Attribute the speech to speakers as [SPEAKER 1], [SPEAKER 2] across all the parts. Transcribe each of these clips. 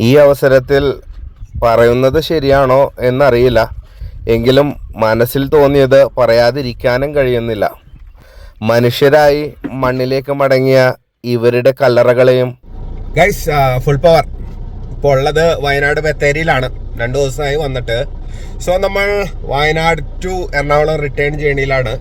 [SPEAKER 1] ഈ അവസരത്തിൽ പറയുന്നത് ശരിയാണോ എന്നറിയില്ല. എങ്കിലും മനസ്സിൽ തോന്നിയത് പറയാതിരിക്കാനും കഴിയുന്നില്ല. മനുഷ്യരായി മണ്ണിലേക്ക് മടങ്ങിയ ഇവരുടെ കല്ലറകളെയും ഗൈസ് ഫുൾ പവർ ഇപ്പോൾ ഉള്ളത് വയനാട് ബത്തേരിയിലാണ്. രണ്ട് ദിവസമായി വന്നിട്ട്. സോ നമ്മൾ വയനാട് ടു എറണാകുളം റിട്ടേൺ ജേണിയിലാണ്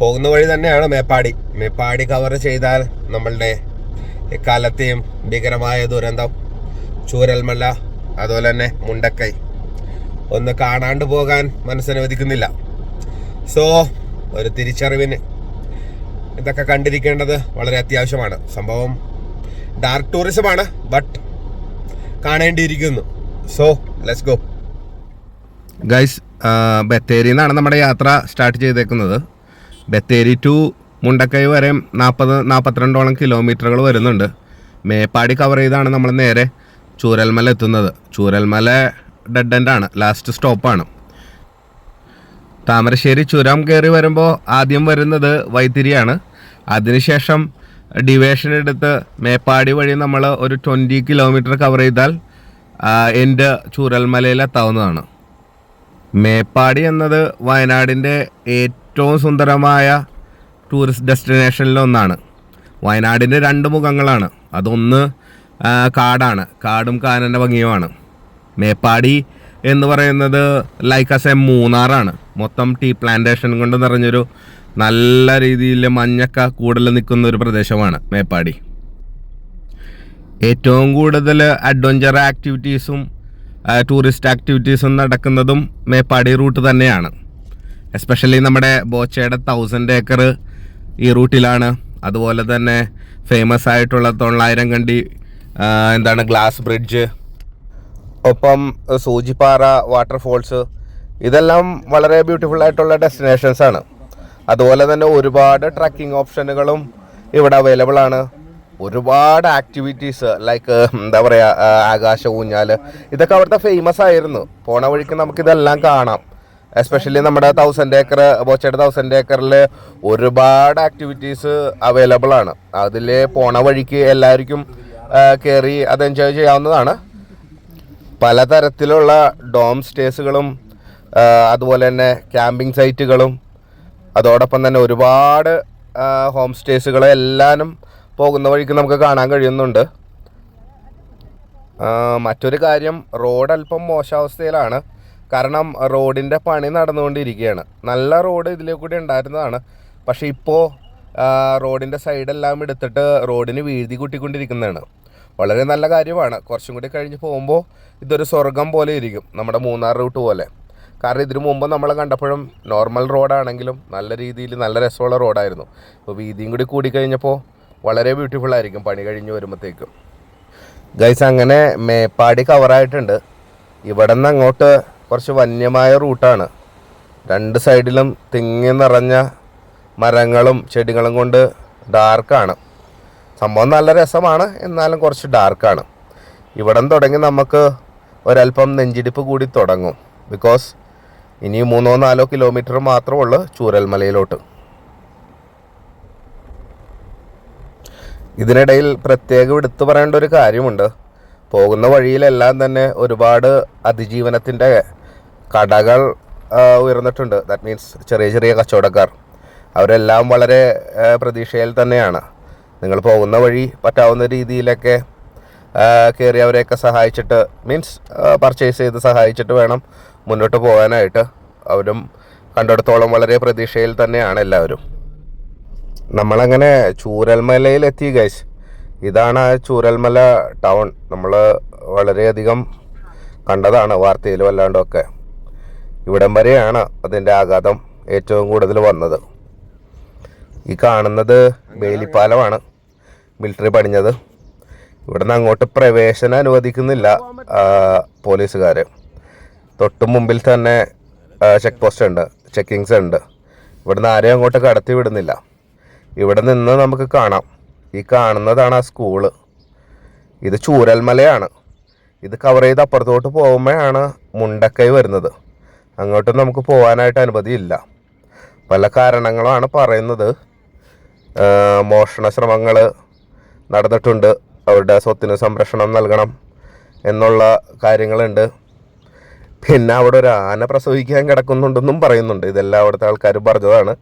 [SPEAKER 1] പോകുന്ന വഴി തന്നെയാണ് മേപ്പാടി. മേപ്പാടി കവർ ചെയ്താൽ നമ്മളുടെ എക്കാലത്തെയും ഭീകരമായ ദുരന്തം ചൂരൽമല അതുപോലെ തന്നെ മുണ്ടക്കൈ. ഒന്ന് കാണാണ്ട് പോകാൻ മനസ്സനുവദിക്കുന്നില്ല. സോ ഒരു തിരിച്ചറിവിന് ഇതൊക്കെ കണ്ടിരിക്കേണ്ടത് വളരെ അത്യാവശ്യമാണ്. സംഭവം ഡാർക്ക് ടൂറിസമാണ് ബട്ട് കാണേണ്ടിയിരിക്കുന്നു. സോ ലെറ്റ്സ് ഗോ ഗൈസ് ബത്തേരിയിൽ നിന്നാണ് നമ്മുടെ യാത്ര സ്റ്റാർട്ട് ചെയ്തേക്കുന്നത്. ബത്തേരി ടു മുണ്ടക്കൈ വരെ നാൽപ്പത് നാൽപ്പത്തിരണ്ടോളം കിലോമീറ്ററുകൾ വരുന്നുണ്ട്. മേപ്പാടി കവർ ചെയ്താണ് നമ്മൾ നേരെ. ചൂരൽമല എത്തുന്നത്. ചൂരൽമല ഡെഡ് എൻഡാണ് ലാസ്റ്റ് സ്റ്റോപ്പാണ് താമരശ്ശേരി ചുരം കയറി വരുമ്പോൾ ആദ്യം വരുന്നത് വൈത്തിരിയാണ്. അതിനുശേഷം ഡിവേഷൻ എടുത്ത് മേപ്പാടി വഴി നമ്മൾ ഒരു ട്വന്റി കിലോമീറ്റർ കവർ ചെയ്താൽ എന്റെ ചൂരൽമലയിൽ എത്താവുന്നതാണ്. മേപ്പാടി എന്നത് വയനാടിന്റെ ഏറ്റവും സുന്ദരമായ ടൂറിസ്റ്റ് ഡെസ്റ്റിനേഷനിലൊന്നാണ് വയനാടിന്റെ രണ്ട് മുഖങ്ങളാണ്. അതൊന്ന് കാടാണ്. കാടും കാനന്റെ ഭംഗിയുമാണ്. മേപ്പാടി എന്ന് പറയുന്നത് ലൈക്ക് അസ് എ മൂന്നാറാണ്. മൊത്തം ടീ പ്ലാന്റേഷൻ കൊണ്ട് നിറഞ്ഞൊരു നല്ല രീതിയിൽ മഞ്ഞക്ക കൂടുതൽ നിൽക്കുന്ന ഒരു പ്രദേശമാണ് മേപ്പാടി. ഏറ്റവും കൂടുതൽ അഡ്വഞ്ചർ ആക്ടിവിറ്റീസും ടൂറിസ്റ്റ് ആക്ടിവിറ്റീസും നടക്കുന്നതും മേപ്പാടി റൂട്ട് തന്നെയാണ്. എസ്പെഷ്യലി നമ്മുടെ ബോച്ചയുടെ തൗസൻഡ് ഏക്കർ ഈ റൂട്ടിലാണ് അതുപോലെ തന്നെ ഫേമസ് ആയിട്ടുള്ള തൊള്ളായിരം കണ്ടി എന്താണ് ഗ്ലാസ് ബ്രിഡ്ജ്? ഒപ്പം സൂചിപ്പാറ വാട്ടർഫോൾസ് ഇതെല്ലാം വളരെ ബ്യൂട്ടിഫുൾ ആയിട്ടുള്ള ഡെസ്റ്റിനേഷൻസ് ആണ്. അതുപോലെ തന്നെ ഒരുപാട് ട്രക്കിംഗ് ഓപ്ഷനുകളും ഇവിടെ അവൈലബിൾ ആണ്. ഒരുപാട് ആക്ടിവിറ്റീസ് ലൈക്ക് എന്താ പറയുക ആകാശ ഊഞ്ഞാൽ ഇതൊക്കെ അവിടുത്തെ ഫേമസ് ആയിരുന്നു. പോണ വഴിക്ക് നമുക്കിതെല്ലാം കാണാം. എസ്പെഷ്യലി നമ്മുടെ തൗസൻഡ് ഏക്കർ ബോച്ചയുടെ തൗസൻഡ് ഏക്കറിൽ ഒരുപാട് ആക്ടിവിറ്റീസ് അവൈലബിൾ ആണ്. അതിൽ പോണ വഴിക്ക് എല്ലാവർക്കും കയറി അത് എൻജോയ് ചെയ്യാവുന്നതാണ്. പലതരത്തിലുള്ള ഡോം സ്റ്റേസുകളും അതുപോലെ തന്നെ ക്യാമ്പിംഗ് സൈറ്റുകളും അതോടൊപ്പം തന്നെ ഒരുപാട് ഹോം സ്റ്റേസുകൾ എല്ലാനും പോകുന്ന വഴിക്ക് നമുക്ക് കാണാൻ കഴിയുന്നുണ്ട്. മറ്റൊരു കാര്യം റോഡ് അല്പം മോശാവസ്ഥയിലാണ്. കാരണം റോഡിന്റെ പണി നടന്നുകൊണ്ടിരിക്കുകയാണ്. നല്ല റോഡ് ഇതിലേ കൂടി ഉണ്ടായിരുന്നതാണ്. പക്ഷേ ഇപ്പോൾ റോഡിന്റെ സൈഡെല്ലാം എടുത്തിട്ട് റോഡിന് വീഴ്തി കൂട്ടിക്കൊണ്ടിരിക്കുന്നതാണ്. വളരെ നല്ല കാര്യമാണ്. കുറച്ചും കൂടി കഴിഞ്ഞ് പോകുമ്പോൾ ഇതൊരു സ്വർഗം പോലെ ഇരിക്കും നമ്മുടെ മൂന്നാർ റൂട്ട് പോലെ. കാരണം ഇതിനു മുമ്പ് നമ്മൾ കണ്ടപ്പോഴും നോർമൽ റോഡാണെങ്കിലും നല്ല രീതിയിൽ നല്ല രസമുള്ള റോഡായിരുന്നു ഇപ്പോൾ വീതിയും കൂടി കൂടിക്കഴിഞ്ഞപ്പോൾ വളരെ ബ്യൂട്ടിഫുൾ ആയിരിക്കും പണി കഴിഞ്ഞ് വരുമ്പോഴത്തേക്കും ഗൈസ് അങ്ങനെ മേപ്പാടി കവറായിട്ടുണ്ട് ഇവിടെ നിന്ന് അങ്ങോട്ട് കുറച്ച് വന്യമായ റൂട്ടാണ് രണ്ട് സൈഡിലും തിങ്ങി നിറഞ്ഞ മരങ്ങളും ചെടികളും കൊണ്ട് ഡാർക്കാണ് സംഭവം നല്ല രസമാണ് എന്നാലും കുറച്ച് ഡാർക്കാണ് ഇവിടെ തുടങ്ങി നമുക്ക് ഒരല്പം നെഞ്ചിടിപ്പ് കൂടി തുടങ്ങും. ബിക്കോസ് ഇനി മൂന്നോ നാലോ കിലോമീറ്റർ മാത്രമേ ഉള്ളൂ ചൂരൽമലയിലോട്ട്. ഇതിനിടയിൽ പ്രത്യേകം എടുത്തു പറയേണ്ട ഒരു കാര്യമുണ്ട്. പോകുന്ന വഴിയിലെല്ലാം തന്നെ ഒരുപാട് അതിജീവനത്തിന്റെ കടകൾ ഉയർന്നിട്ടുണ്ട്. ദാറ്റ് മീൻസ് ചെറിയ ചെറിയ കച്ചവടക്കാർ. അവരെല്ലാം വളരെ പ്രതീക്ഷയിൽ തന്നെയാണ്. നിങ്ങൾ പോകുന്ന വഴി പറ്റാവുന്ന രീതിയിലൊക്കെ കയറി അവരെയൊക്കെ സഹായിച്ചിട്ട് മീൻസ് പർച്ചേസ് ചെയ്ത് സഹായിച്ചിട്ട് വേണം മുന്നോട്ട് പോകാനായിട്ട്. അവരും കണ്ടെടുത്തോളം വളരെ പ്രതീക്ഷയിൽ തന്നെയാണ് എല്ലാവരും. നമ്മളങ്ങനെ ചൂരൽമലയിൽ എത്തി ഗൈസ് ഇതാണ് ചൂരൽമല ടൗൺ നമ്മൾ വളരെയധികം കണ്ടതാണ് വാർത്തയിലും അല്ലാണ്ടൊക്കെ ഇവിടം വരെയാണ് അതിന്റെ ആഘാതം ഏറ്റവും കൂടുതൽ വന്നത്. ഈ കാണുന്നത് ബേലിപ്പാലമാണ്. മിലിറ്ററി പണിഞ്ഞത് ഇവിടുന്ന് അങ്ങോട്ട് പ്രവേശനം അനുവദിക്കുന്നില്ല പോലീസുകാർ തൊട്ട് മുമ്പിൽ തന്നെ ചെക്ക് പോസ്റ്റ് ഉണ്ട് ചെക്കിങ്സ് ഉണ്ട്. ഇവിടുന്ന് ആരെയും അങ്ങോട്ട് കടത്തി വിടുന്നില്ല. ഇവിടെ നിന്ന് നമുക്ക് കാണാം. ഈ കാണുന്നതാണ് ആ സ്കൂൾ ഇത് ചൂരൽമലയാണ്. ഇത് കവർ ചെയ്ത് അപ്പുറത്തോട്ട് പോകുമ്പോഴാണ് മുണ്ടക്കൈ വരുന്നത്. അങ്ങോട്ട് നമുക്ക് പോകാനായിട്ട് അനുമതിയില്ല. പല കാരണങ്ങളാണ് പറയുന്നത്. മോഷണ ശ്രമങ്ങൾ നടന്നിട്ടുണ്ട്. അവരുടെ സ്വത്തിന് സംരക്ഷണം നൽകണം എന്നുള്ള കാര്യങ്ങളുണ്ട്. പിന്നെ അവിടെ ഒരു ആന പ്രസവിക്കാൻ കിടക്കുന്നുണ്ടെന്നും പറയുന്നുണ്ട്. ഇതെല്ലാം അവിടുത്തെ ആൾക്കാർ പറഞ്ഞതാണ്.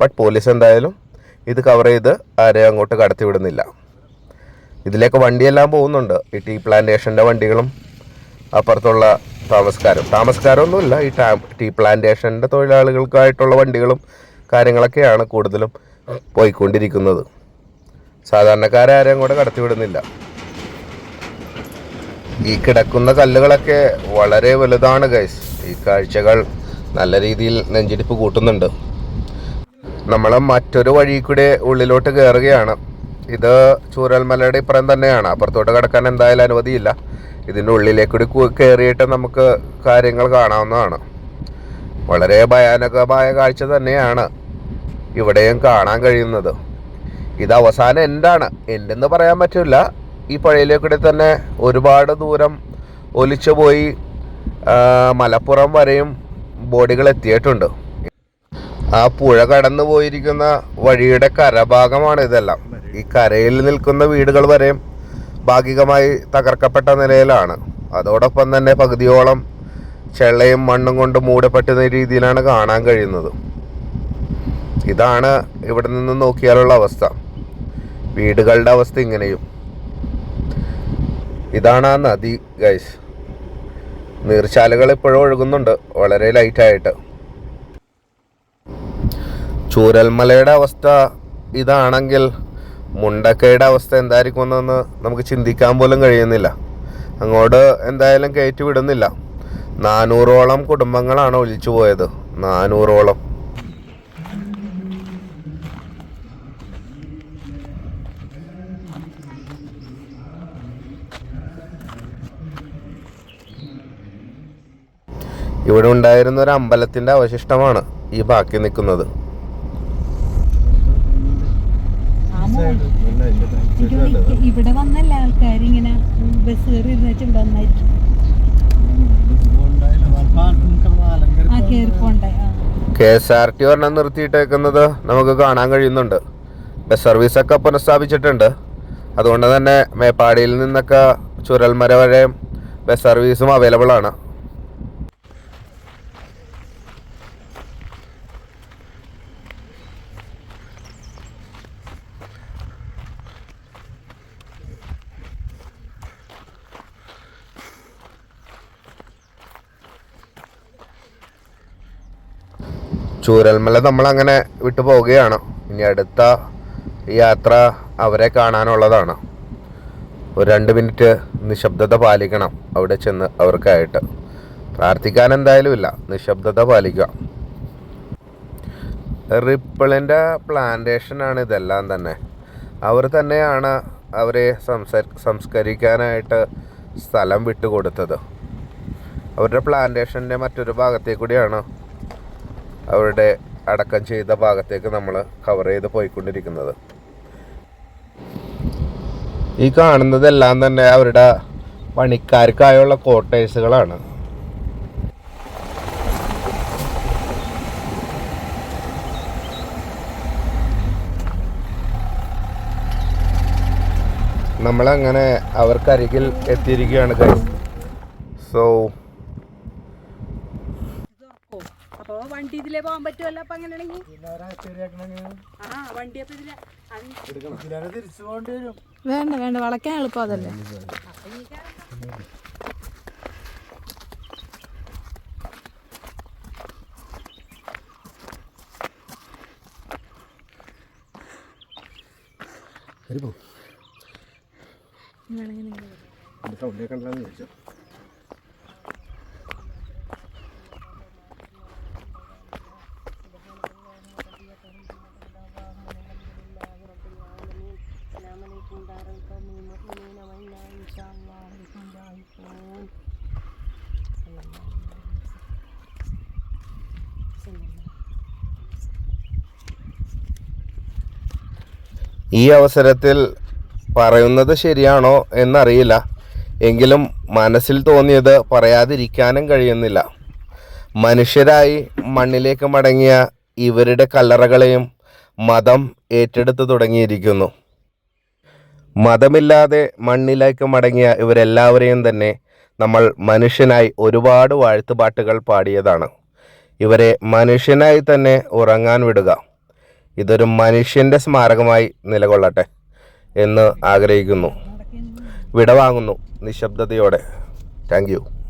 [SPEAKER 1] ബട്ട് പോലീസ് എന്തായാലും ഇത് കവർ ചെയ്ത് ആരെയും അങ്ങോട്ട് കടത്തിവിടുന്നില്ല ഇതിലേക്ക് വണ്ടിയെല്ലാം പോകുന്നുണ്ട്. ഈ ടീ പ്ലാന്റേഷന്റെ വണ്ടികളും അപ്പുറത്തുള്ള താമസക്കാരും. താമസക്കാരൊന്നുമില്ല. ഈ ടാ ടീ പ്ലാന്റേഷന്റെ തൊഴിലാളികൾക്കായിട്ടുള്ള വണ്ടികളും കാര്യങ്ങളൊക്കെയാണ് കൂടുതലും പോയിക്കൊണ്ടിരിക്കുന്നത്. സാധാരണക്കാരെ ആരെയും കൂടെ കടത്തിവിടുന്നില്ല. ഈ കിടക്കുന്ന കല്ലുകളൊക്കെ വളരെ വലുതാണ് ഗൈസ് ഈ കാഴ്ചകൾ നല്ല രീതിയിൽ നെഞ്ചിടിപ്പ് കൂട്ടുന്നുണ്ട്. നമ്മൾ മറ്റൊരു വഴി കൂടെ ഉള്ളിലോട്ട് കയറുകയാണ് ഇത് ചൂരൽമലയുടെ ഇപ്പുറം തന്നെയാണ്. അപ്പുറത്തോട്ട് കിടക്കാൻ എന്തായാലും അനുമതിയില്ല. ഇതിന്റെ ഉള്ളിലേക്കൂടി കയറിയിട്ട് നമുക്ക് കാര്യങ്ങൾ കാണാവുന്നതാണ്. വളരെ ഭയാനകമായ കാഴ്ച തന്നെയാണ്. ഇവിടെയും കാണാൻ കഴിയുന്നത്. ഇത് അവസാനം എന്താണ്? എന്റെന്ന് പറയാൻ പറ്റില്ല. ഈ പുഴയിലേക്കൂടെ തന്നെ ഒരുപാട് ദൂരം ഒലിച്ചു പോയി മലപ്പുറം വരെയും ബോഡികൾ എത്തിയിട്ടുണ്ട്. ആ പുഴ കടന്നു പോയിരിക്കുന്ന വഴിയുടെ കരഭാഗമാണ് ഇതെല്ലാം. ഈ കരയിൽ നിൽക്കുന്ന വീടുകൾ വരെയും ഭാഗികമായി തകർക്കപ്പെട്ട നിലയിലാണ്. അതോടൊപ്പം തന്നെ പകുതിയോളം ചെള്ളയും മണ്ണും കൊണ്ട് മൂടപ്പെട്ടുന്ന രീതിയിലാണ് കാണാൻ കഴിയുന്നത്. ഇതാണ് ഇവിടെ നിന്ന് നോക്കിയാലുള്ള അവസ്ഥ. വീടുകളുടെ അവസ്ഥ ഇങ്ങനെയും. ഇതാണ് ആ നദി ഗൈസ് നീർച്ചാലുകൾ ഇപ്പോഴും ഒഴുകുന്നുണ്ട്. വളരെ ലൈറ്റായിട്ട് ചൂരൽമലയുടെ അവസ്ഥ ഇതാണെങ്കിൽ മുണ്ടക്കയുടെ അവസ്ഥ എന്തായിരിക്കും എന്നൊന്ന് നമുക്ക് ചിന്തിക്കാൻ പോലും കഴിയുന്നില്ല. അങ്ങോട്ട് എന്തായാലും കയറ്റി വിടുന്നില്ല. നാനൂറോളം കുടുംബങ്ങളാണ് ഒലിച്ചു പോയത്. നാനൂറോളം. ഇവിടെ ഉണ്ടായിരുന്ന ഒരു അമ്പലത്തിന്റെ അവശിഷ്ടമാണ് ഈ ബാക്കി നിൽക്കുന്നത്.
[SPEAKER 2] ഇവിടെ വന്നല്ല ആൾക്കാർ ഇങ്ങനെ ബസ് കയറി ഇരുന്നിട്ട് വന്നായിരിക്കും.
[SPEAKER 1] കെ എസ് ആർ ടി ഒരെണ്ണം നിർത്തിയിട്ടേക്കുന്നത് നമുക്ക് കാണാൻ കഴിയുന്നുണ്ട്. ബസ് സർവീസൊക്കെ പുനഃസ്ഥാപിച്ചിട്ടുണ്ട്. അതുകൊണ്ട് തന്നെ മേപ്പാടിയിൽ നിന്നൊക്കെ ചുരൽമര വരെ ബസ് സർവീസും അവൈലബിൾ ആണ്. ചൂരൽമല നമ്മൾ അങ്ങനെ വിട്ടു പോവുകയാണ്. ഇനി അടുത്ത യാത്ര അവരെ കാണാനുള്ളതാണ്. ഒരു രണ്ട് മിനിറ്റ് നിശബ്ദത പാലിക്കണം അവിടെ ചെന്ന് അവർക്കായിട്ട്. പ്രാർത്ഥിക്കാൻ എന്തായാലും ഇല്ല നിശബ്ദത പാലിക്കുക. റിപ്പിളിന്റെ പ്ലാന്റേഷനാണ് ഇതെല്ലാം തന്നെ. അവർ തന്നെയാണ് അവരെ സംസ സംസ്കരിക്കാനായിട്ട് സ്ഥലം വിട്ടുകൊടുത്തത്. അവരുടെ പ്ലാന്റേഷന്റെ മറ്റൊരു ഭാഗത്തേ കൂടിയാണ് അവരുടെ അടക്കം ചെയ്ത ഭാഗത്തേക്ക് നമ്മൾ കവർ ചെയ്ത് പോയിക്കൊണ്ടിരിക്കുന്നത്. ഈ കാണുന്നതെല്ലാം തന്നെ അവരുടെ പണിക്കാർക്കായുള്ള ക്വാർട്ടേഴ്സുകളാണ് നമ്മളങ്ങനെ അവർക്കരികിൽ എത്തിയിരിക്കുകയാണ് സോ
[SPEAKER 2] അപ്പൊ വണ്ടി ഇതിലേ പോകാൻ പറ്റുമല്ലോ അപ്പൊ അങ്ങനെയാണെങ്കിൽ? ആ വണ്ടി അപ്പൊ ഇതിലെ വേണ്ട വേണ്ട വളയ്ക്കാൻ എളുപ്പം അതല്ലേ.
[SPEAKER 1] ഈ അവസരത്തിൽ പറയുന്നത് ശരിയാണോ എന്നറിയില്ല. എങ്കിലും മനസ്സിൽ തോന്നിയത് പറയാതിരിക്കാനും കഴിയുന്നില്ല. മനുഷ്യരായി മണ്ണിലേക്ക് മടങ്ങിയ ഇവരുടെ കല്ലറകളെയും മതം ഏറ്റെടുത്ത് തുടങ്ങിയിരിക്കുന്നു. മതമില്ലാതെ മണ്ണിലേക്ക് മടങ്ങിയ ഇവരെല്ലാവരെയും തന്നെ നമ്മൾ മനുഷ്യനായി ഒരുപാട് വാഴ്ത്തുപാട്ടുകൾ പാടിയതാണ്. ഇവരെ മനുഷ്യനായി തന്നെ ഉറങ്ങാൻ വിടുക. ഇതൊരു മനുഷ്യന്റെ സ്മാരകമായി നിലകൊള്ളട്ടെ എന്ന് ആഗ്രഹിക്കുന്നു. വിടവാങ്ങുന്നു നിശബ്ദതയോടെ. താങ്ക്